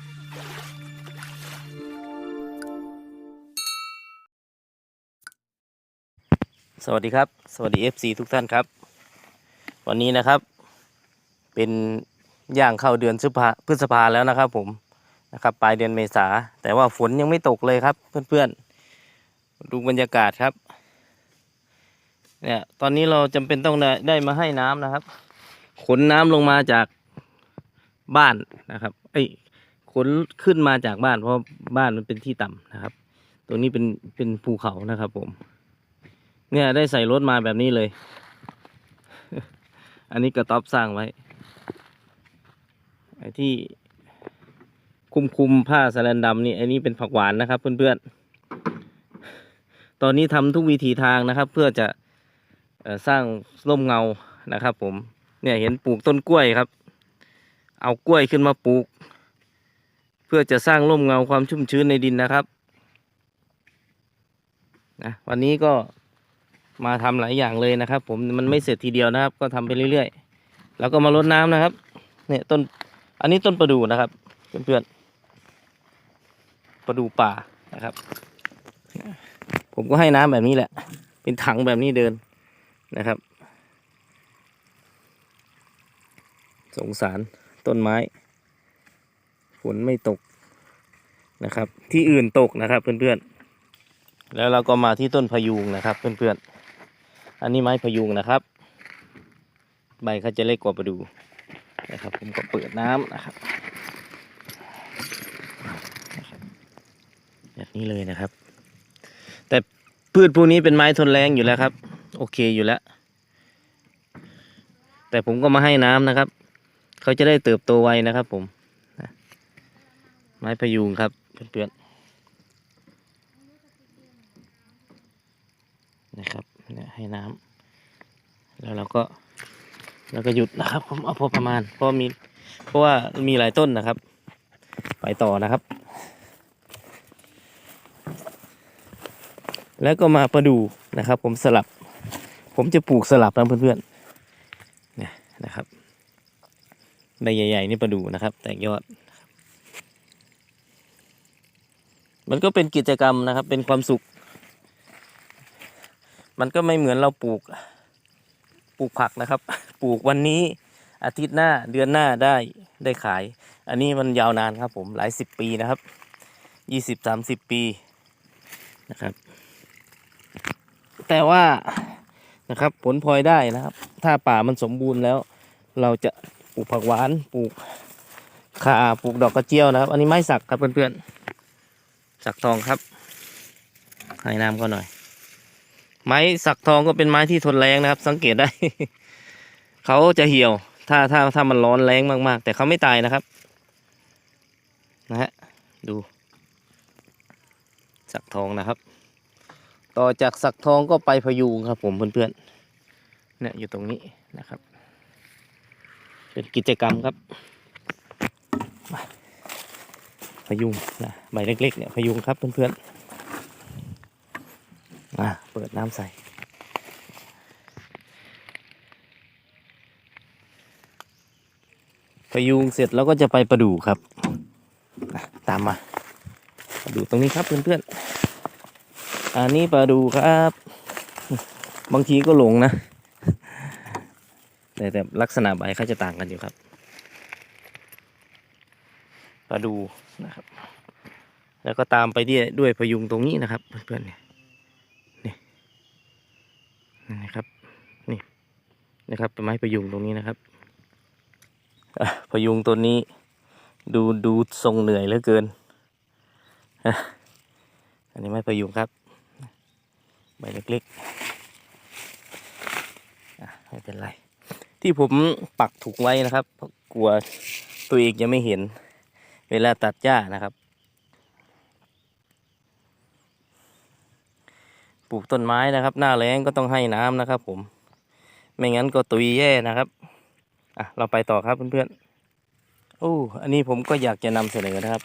สวัสดีครับ สวัสดี FC ทุกท่านครับ วันนี้นะครับ เป็นย่างเข้าเดือนพฤษภาพฤษภาแล้วนะครับ ผมนะครับปลายเดือนเมษา แต่ว่าฝนยังไม่ตกเลยครับ เพื่อนๆ ดูบรรยากาศครับ เนี่ยตอนนี้เราจำเป็นต้องได้ไดมาให้น้ำนะครับ ขนน้ำลงมาจากบ้านนะครับ เอ้ย ขนขึ้นมาจากบ้านเพราะบ้านมันเป็นที่ต่ำนะครับ ตรงนี้เป็นเป็นภูเขานะครับผม เนี่ยได้ใส่รถมาแบบนี้เลย อันนี้กระต๊อบสร้างไว้ไอ้ที่คุมคุมผ้าสแลนดำนี่ไอ้นี่เป็นผักหวานนะครับ เพื่อนๆ ตอนนี้ทำทุกวิธีทางนะครับ เพื่อจะสร้างร่มเงานะครับ ผม เนี่ยเห็นปลูกต้นกล้วยครับ เอากล้วยขึ้นมาปลูก เพื่อจะสร้างร่มเงาความชุ่มชื้นในดินนะครับนะวันนี้ก็มาทำหลายอย่างเลยนะครับ ผมมันไม่เสร็จทีเดียวนะครับ ก็ทำไปเรื่อยๆ แล้วก็มาลดน้ำนะครับ เนี่ยต้นอันนี้ต้นประดู่นะครับเพื่อนๆประดู่ป่านะครับ ผมก็ให้น้ำแบบนี้แหละ เป็นถังแบบนี้เดินนะครับ สงสารต้นไม้ ฝนไม่ตกนะครับ ที่อื่นตกนะครับเพื่อนๆ แล้วเราก็มาที่ต้นพยูงนะครับ เพื่อนๆ อันนี้ไม้พยูงนะครับ ใบเขาจะเล็กกว่าประดูนะครับ ผมก็เปิดน้ำนะครับนะครับแบบนี้เลยนะครับ แต่พืชพวกนี้เป็นไม้ทนแรงอยู่แล้วครับ โอเคอยู่แล้ว แต่ผมก็มาให้น้ำนะครับ เขาจะได้เติบโตไวนะครับผม ไม้พยูงครับเพื่อนๆนะครับเนี่ยให้น้ำแล้วเราก็เราก็หยุดนะครับ ผมเอาพอประมาณ เพราะมีเพราะว่ามีหลายต้นนะครับ ไปต่อนะครับ แล้วก็มาประดูนะครับ ผมสลับ ผมจะปลูกสลับนะเพื่อนๆเนี่ยนะครับใบใหญ่ๆนี่ประดูนะครับ แตกยอด มันก็เป็นกิจกรรมนะครับ เป็นความสุข มันก็ไม่เหมือนเราปลูก ปลูกผักนะครับ ปลูกวันนี้อาทิตย์หน้าเดือนหน้าได้ได้ขาย อันนี้มันยาวนานครับผมหลายสิบปีนะครับยี่สิบสามสิบปีนะครับ แต่ว่านะครับผลพลอยได้นะครับ ถ้าป่ามันสมบูรณ์แล้ว เราจะปลูกผักหวานปลูกข่าปลูกดอกกระเจียวนะครับ อันนี้ไม้สักครับเพื่อนๆ สักทองครับให้น้ำก็หน่อย ไม้สักทองก็เป็นไม้ที่ทนแรงนะครับ สังเกตได้ เขาจะเหี่ยว ถ้าถ้าถ้ามันร้อนแรงมากๆ แต่เขาไม่ตายนะครับ นะฮะดู สักทองนะครับ ต่อจากสักทองก็ไปพยูงครับผมเพื่อนๆเนี่ยอยู่ตรงนี้นะครับ เป็นกิจกรรมครับ พยุงนะใบเล็ก ๆ เนี่ยพยุงครับเพื่อนๆมาเปิดน้ำใส่พยุงเสร็จแล้วก็จะไปประดูครับตามมาประดูตรงนี้ครับเพื่อนๆอันนี้ประดูครับ บางทีก็หลงนะแต่แต่ลักษณะใบเขาจะต่างกันอยู่ครับ ประดูนะครับ แล้วก็ตามไปด้วยด้วยพยุงตรงนี้นะครับเพื่อนๆเนี่ยนี่นะครับนี่นะครับเป็นไม้พยุงตรงนี้นะครับอพยุงตัวนี้ดูดูทรงเหนื่อยเหลือเกิน อันนี้ไม่พยุงครับ ใบเล็กๆไม่เป็นไร ที่ผมปักถูกไว้นะครับเพราะกลัวตัวเองจะไม่เห็น เวลาตัดหญ้านะครับ ปลูกต้นไม้นะครับ หน้าแล้งก็ต้องให้น้ำนะครับ ผม ไม่งั้นก็ตุยแย่นะครับ อะ เราไปต่อครับเพื่อนๆโอ้อันนี้ผมก็อยากจะนำเสนอนะครับ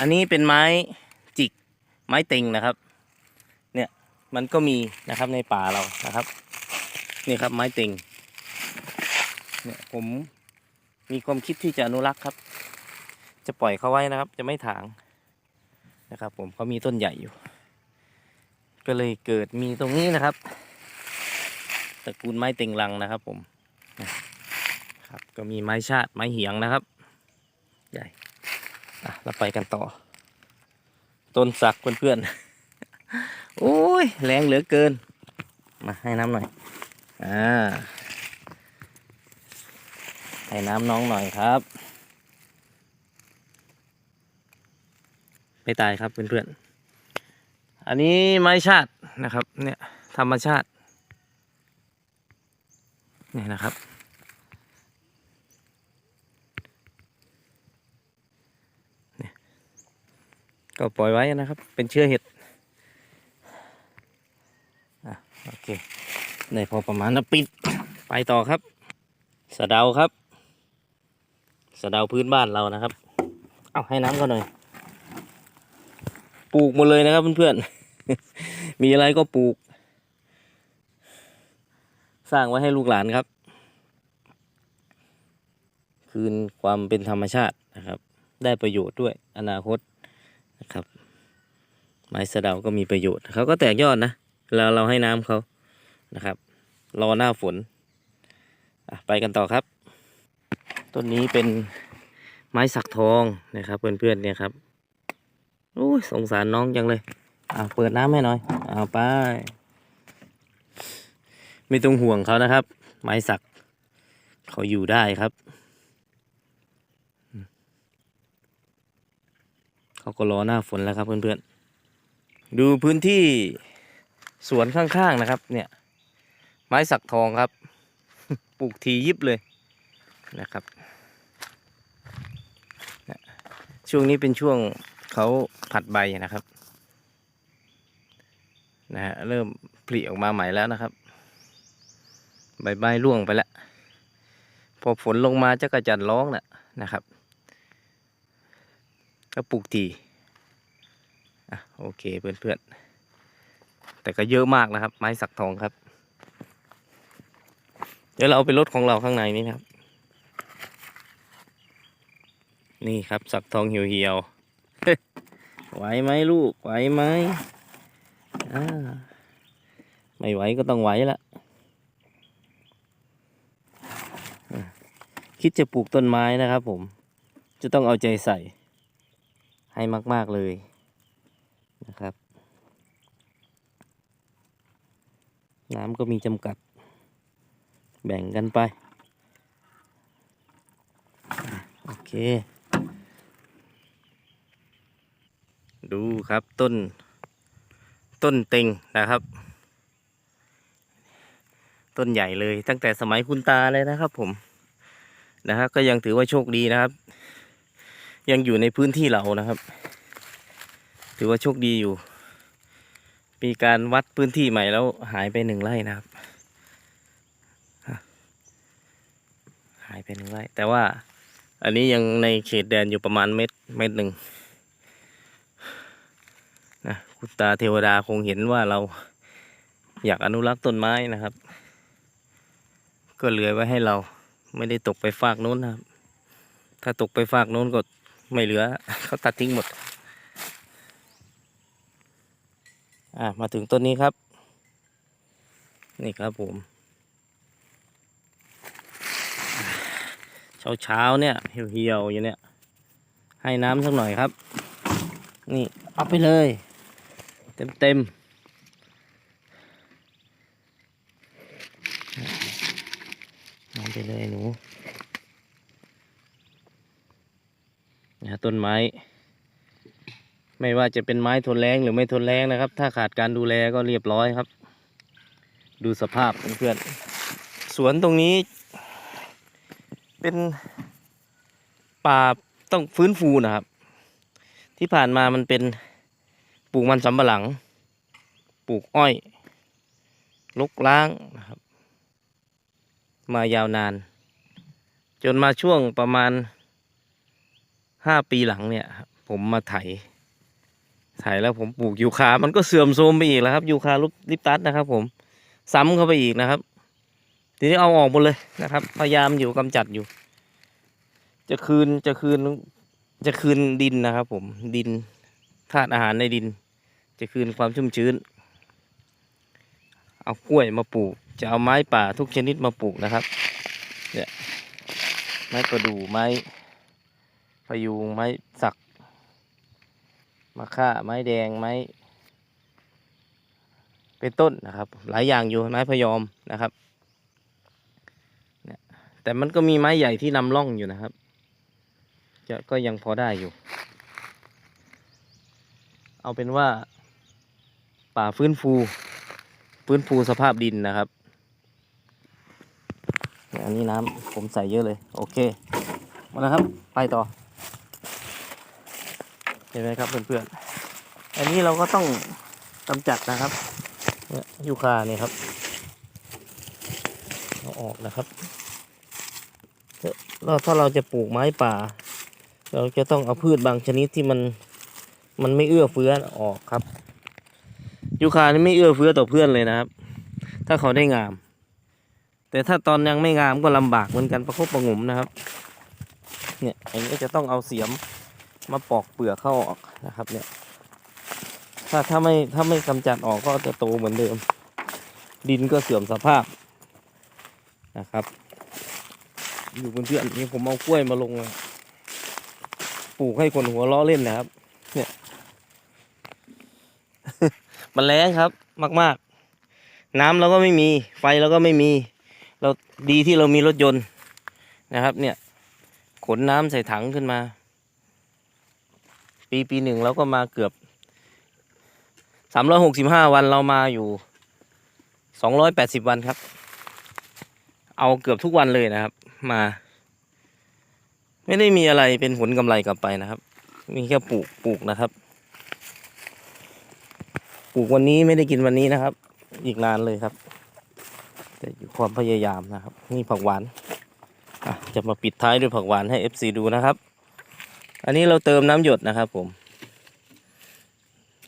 อันนี้เป็นไม้จิกไม้เต็งนะครับ เนี่ยมันก็มีนะครับในป่าเรานะครับ นี่ครับไม้เต็งเนี่ยผมมีความคิดที่จะอนุรักษ์ครับ จะปล่อยเขาไว้นะครับ จะไม่ถางนะครับ ผมเขามีต้นใหญ่อยู่ ก็เลยเกิดมีตรงนี้นะครับตระกูลไม้เต็งรังนะครับ ผมครับก็มีไม้ชาติไม้เหียงนะครับ ใหญ่อะเราไปกันต่อ ต้นสักเพื่อนๆโอ้ยแรงเหลือเกิน มาให้น้ำหน่อยอ่าให้น้ำน้องหน่อยครับ ไม่ตายครับเพื่อนๆ อันนี้ไม้ชาตินะครับ เนี่ยธรรมชาตินี่นะครับเนี่ยก็ปล่อยไว้นะครับ เป็นเชื้อเห็ดอะโอเคได้พอประมาณแล้วปิด ไปต่อครับสะเดาครับสะเดาพื้นบ้านเรานะครับ เอาให้น้ำก็หน่อย ปลูกหมดเลยนะครับเพื่อนๆ มีอะไรก็ปลูก สร้างไว้ให้ลูกหลานครับ คืนความเป็นธรรมชาตินะครับ ได้ประโยชน์ด้วยอนาคตนะครับ ไม้สะเดาก็มีประโยชน์เขาก็แตกยอดนะเวลาเราให้น้ำเขานะครับ รอหน้าฝนไปกันต่อครับ ต้นนี้เป็นไม้สักทองนะครับ เพื่อนๆเนี่ยครับ โอ้ยสงสารน้องจังเลย อ่าเปิดน้ำให้หน่อยเอาไป ไม่ต้องห่วงเขานะครับ ไม้สัก เขาอยู่ได้ครับ เขาก็รอหน้าฝนแล้วครับเพื่อนๆ ดูพื้นที่สวนข้างๆนะครับ เนี่ย ไม้สักทองครับ ปลูกทียิบเลยนะครับ ช่วงนี้เป็นช่วง เขาผัดใบนะครับนะฮะเริ่มผลิออกมาใหม่แล้วนะครับ ใบใบร่วงไปแล้ว พอฝนลงมาจะกระจัดร้องน่ะนะครับก็ปลูกทีอะโอเคเพื่อนๆ แต่ก็เยอะมากนะครับ ไม้สักทองครับ เดี๋ยวเราเอาไปรถของเราข้างในนี่นะครับ นี่ครับสักทองเหี่ยวๆ ไหวไหมลูก ไหวไหมไม่ไหวก็ต้องไหวละอะคิดจะปลูกต้นไม้นะครับผม จะต้องเอาใจใส่ ให้มาก ๆเลยนะครับ น้ำก็มีจำกัด แบ่งกันไป โอเค ดูครับต้น ต้นเต็งนะครับ ต้นใหญ่เลยตั้งแต่สมัยคุณตาเลยนะครับ ผมนะครับก็ยังถือว่าโชคดีนะครับ ยังอยู่ในพื้นที่เรานะครับ ถือว่าโชคดีอยู่ มีการวัดพื้นที่ใหม่แล้วหายไปหนึ่งไร่นะครับหายไปหนึ่งไร่แต่ว่าอันนี้ยังในเขตแดนอยู่ประมาณเม็ดเม็ดหนึ่ง คุณตาเทวดาคงเห็นว่าเราอยากอนุรักษ์ต้นไม้นะครับ ก็เหลือไว้ให้เราไม่ได้ตกไปฝากโน้นนะครับ ถ้าตกไปฝากโน้นก็ไม่เหลือ เขาตัดทิ้งหมด อะมาถึงต้นนี้ครับ นี่ครับผม เช้าเช้าเนี่ยเหี่ยวๆอยู่เนี่ย ให้น้ำสักหน่อยครับ นี่เอาไปเลย เต็มเต็มๆน้ำไปเลยหนูนะต้นไม้ ไม่ว่าจะเป็นไม้ทนแรงหรือไม่ทนแรงนะครับ ถ้าขาดการดูแลก็เรียบร้อยครับ ดูสภาพเพื่อนๆสวนตรงนี้ เป็นป่าต้องฟื้นฟูนะครับ ที่ผ่านมามันเป็น ปลูกมันสำปะหลัง ปลูกอ้อยลุกล้างนะครับ มายาวนาน จนมาช่วงประมาณห้าปีหลังเนี่ย ผมมาไถไถแล้วผมปลูกยูคา มันก็เสื่อมโทรมไปอีกแล้วครับยูคาลุลิปตัสนะครับ ผม ซ้ำเข้าไปอีกนะครับ ทีนี้เอาออกหมดเลยนะครับ พยายามอยู่กำจัดอยู่ จะคืนจะคืนจะคืนดินนะครับ ผมดิน ธาตุอาหารในดิน จะคืนความชุ่มชื้น เอากล้วยมาปลูก จะเอาไม้ป่าทุกชนิดมาปลูกนะครับเนี่ยไม้ประดู่ไม้พยูงไม้สักมะค่าไม้แดงไม้เป็นต้นนะครับ หลายอย่างอยู่ไม้พยอมนะครับเนี่ยแต่มันก็มีไม้ใหญ่ที่นำร่องอยู่นะครับ จะก็ยังพอได้อยู่ เอาเป็นว่า ป่าฟื้นฟู ฟื้นฟูสภาพดินนะครับเนี่ยอันนี้น้ำผมใส่เยอะเลย โอเค มาแล้วครับ ไปต่อ เห็นไหมครับเพื่อนๆ อันนี้เราก็ต้องกำจัดนะครับเนี่ยยูคาเนี่ยครับเอาออกนะครับแล้วถ้าเราจะปลูกไม้ป่า เราจะต้องเอาพืชบางชนิดที่มัน มันไม่เอื้อเฟื้อออกครับ ยูคานี่ไม่เอื้อเฟื้อต่อเพื่อนเลยนะครับ ถ้าเขาได้งาม แต่ถ้าตอนยังไม่งามก็ลำบากเหมือนกันประคบประงมนะครับ เนี่ยอันนี้ก็จะต้องเอาเสียมมาปอกเปลือกเข้าออกนะครับ เนี่ย ถ้าถ้าไม่ถ้าไม่กำจัดออกก็จะโตเหมือนเดิม ดินก็เสื่อมสภาพนะครับ อยู่เพื่อนๆนี่ผมเอากล้วยมาลงเลยปลูกให้คนหัวล้อเล่นนะครับ เนี่ย มันแรงครับมาก ๆ น้ำเราก็ไม่มีไฟเราก็ไม่มี เราดีที่เรามีรถยนต์นะครับ เนี่ย ขนน้ำใส่ถังขึ้นมา ปีปีหนึ่งเราก็มาเกือบสามร้อยหกสิบห้าวันเรามาอยู่สองร้อยแปดสิบวันครับ เอาเกือบทุกวันเลยนะครับ มา ไม่ได้มีอะไรเป็นผลกำไรกลับไปนะครับ มีแค่ปลูกปลูกนะครับ ปลูกวันนี้ไม่ได้กินวันนี้นะครับ อีกนานเลยครับ แต่อยู่ความพยายามนะครับ นี่ผักหวานะจะมาปิดท้ายด้วยผักหวานให้ FC ดูนะครับ อันนี้เราเติมน้ำหยดนะครับ ผม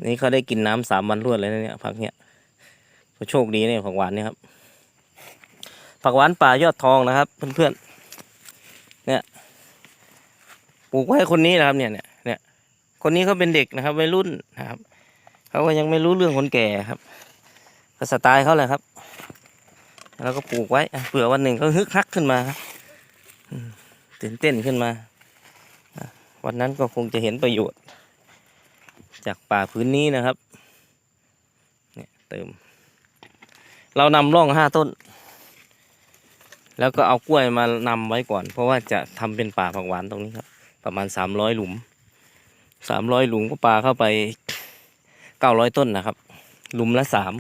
นี่เขาได้กินน้ำสามวันรวดเลยนะเนี่ยผักเนี่ยโชคดีเนี่ยผักหวานเนี่ยครับ ผักหวานป่ายอดทองนะครับ เพื่อนๆ เนี่ยปลูกไว้คนนี้นะครับเนี่ยเนี่ยเนี่ยคนนี้เขาเป็นเด็กนะครับวัยรุ่นนะครับ เขาก็ยังไม่รู้เรื่องคนแก่ครับก็สไตล์เขาแหละครับ แล้วก็ปลูกไว้เผื่อวันหนึ่งเขาฮึกฮักขึ้นมาครับตื่นเต้นขึ้นมา วันนั้นก็คงจะเห็นประโยชน์ จากป่าพื้นนี้นะครับ เนี่ยเติม เรานำร่องห้าต้น แล้วก็เอากล้วยมานำไว้ก่อน เพราะว่าจะทำเป็นป่าผักหวานตรงนี้ครับ ประมาณสามร้อยหลุมสามร้อยหลุมก็ปลาเข้าไป เก้าร้อยต้นนะครับหลุมละสาม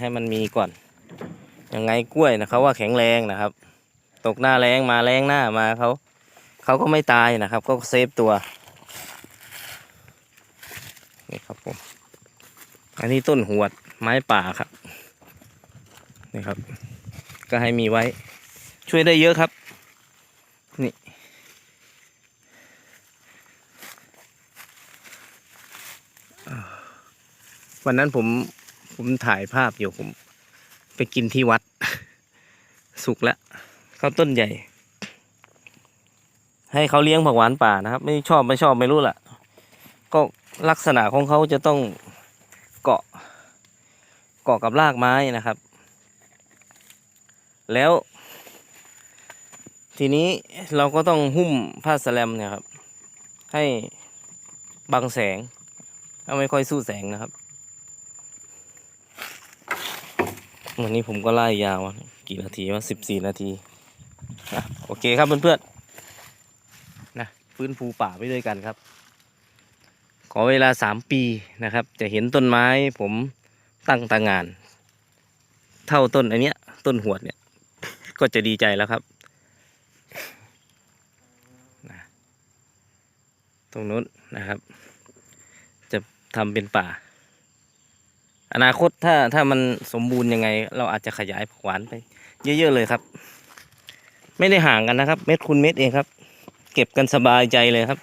ให้มันมีก่อน ยังไงกล้วยนะเขาว่าแข็งแรงนะครับ ตกหน้าแรงมาแรงหน้ามาเขาเขาก็ไม่ตายนะครับ ก็เซฟตัวนี่ครับผมอันนี้ต้นหวดไม้ป่าครับนี่ครับ ก็ให้มีไว้ ช่วยได้เยอะครับ นี่ วันนั้นผมผมถ่ายภาพอยู่ผม ไปกินที่วัด สุกแล้วข้าวต้นใหญ่ ให้เขาเลี้ยงผักหวานป่านะครับ ไม่ชอบไม่ชอบไม่รู้ล่ะ ก็ลักษณะของเขาจะต้องเกาะ เกาะกับรากไม้นะครับ แล้ว ทีนี้เราก็ต้องหุ้มผ้าสแลมเนี่ยครับ ให้บังแสงถ้าไม่ค่อยสู้แสงนะครับ วันนี้ผมก็ไล่ยาวกี่นาทีว่าสิบสี่นาทีนะโอเคครับเพื่อนๆนะฟื้นฟูป่าไปด้วยกันครับ ขอเวลาสามปีนะครับ จะเห็นต้นไม้ผมตั้งตางาน เท่าต้นอันเนี้ย ต้นหวดเนี่ย ก็จะดีใจแล้วครับนะตรงนู้นนะครับ จะทำเป็นป่า อนาคตถ้าถ้ามันสมบูรณ์ยังไง เราอาจจะขยายผักหวานไป เยอะๆเลยครับ ไม่ได้ห่างกันนะครับ เม็ดคูณเม็ดเองครับ เก็บกันสบายใจเลยครับ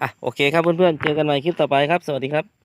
อะโอเคครับเพื่อนๆเจอกันใหม่คลิปต่อไปครับ สวัสดีครับ